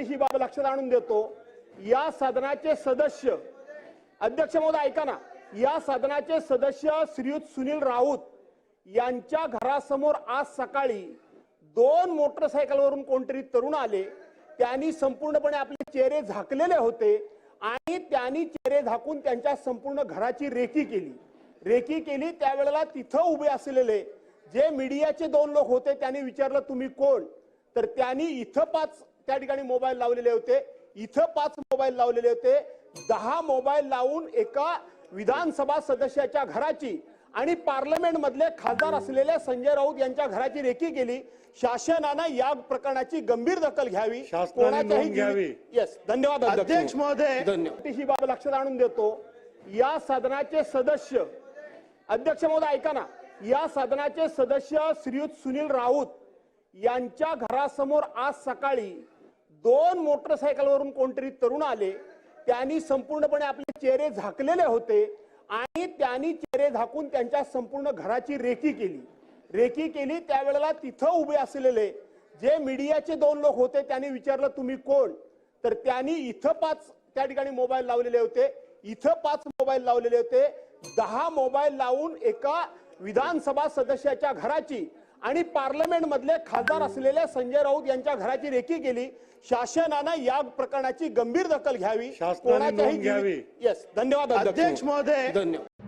छोटीशी बाब लक्षात आणून देतो. या सदनाचे सदस्य अध्यक्ष महोदय ऐका ना. या सदनाचे सदस्य श्रीयुत सुनील राऊत यांच्या घरासमोर आज सकाळी दोन मोटरसायकलवरून कोणतरी तरुण आले. त्यांनी संपूर्णपणे आपले चेहरे झाकलेले होते आणि त्यांनी चेहरे झाकून त्यांच्या संपूर्ण घराची रेकी केली. रेकी केली त्यावेळेला तिथं उभे असलेले जे मीडियाचे दोन लोक होते त्यांनी विचारलं तुम्ही कोण? तर त्यांनी इथं पाच त्या ठिकाणी मोबाईल लावलेले होते. इथं पाच मोबाईल लावलेले होते. दहा मोबाईल लावून एका विधानसभा सदस्याच्या घराची आणि पार्लमेंट मधले खासदार असलेल्या संजय राऊत यांच्या घराची रेकी केली. शासनानं या प्रकरणाची गंभीर दखल घ्यावी. घ्यावी. येस धन्यवाद अध्यक्ष. महोदय. धन्यवाद. छोटीशी बाब लक्षात आणून देतो. या सदनाचे सदस्य अध्यक्ष महोदय ऐका ना. या सदनाचे सदस्य श्रीयुत सुनील राऊत यांच्या घरासमोर आज सकाळी दोन मोटरसायकलवरून कोणतरी तरुण आले त्यांनी संपूर्णपणे आपले चेहरे झाकलेले होते आणि त्यांनी चेहरे झाकून त्यांच्या संपूर्ण घराची रेकी केली. रेकी केली त्यावेळेला तिथं उभे असलेले जे मीडियाचे दोन लोक होते त्यांनी विचारलं तुम्ही कोण? तर त्यांनी इथं पाच त्या ठिकाणी मोबाईल लावलेले होते. इथं पाच मोबाईल लावलेले होते. दहा मोबाईल लावून एका विधानसभा सदस्याच्या घराची आणि पार्लमेंट मधले खासदार असलेल्या संजय राऊत यांच्या घराची रेकी केली. शासनानं या प्रकरणाची गंभीर दखल घ्यावी. शासनाने नोंद घ्यावी. येस धन्यवाद अध्यक्ष महोदय धन्यवाद.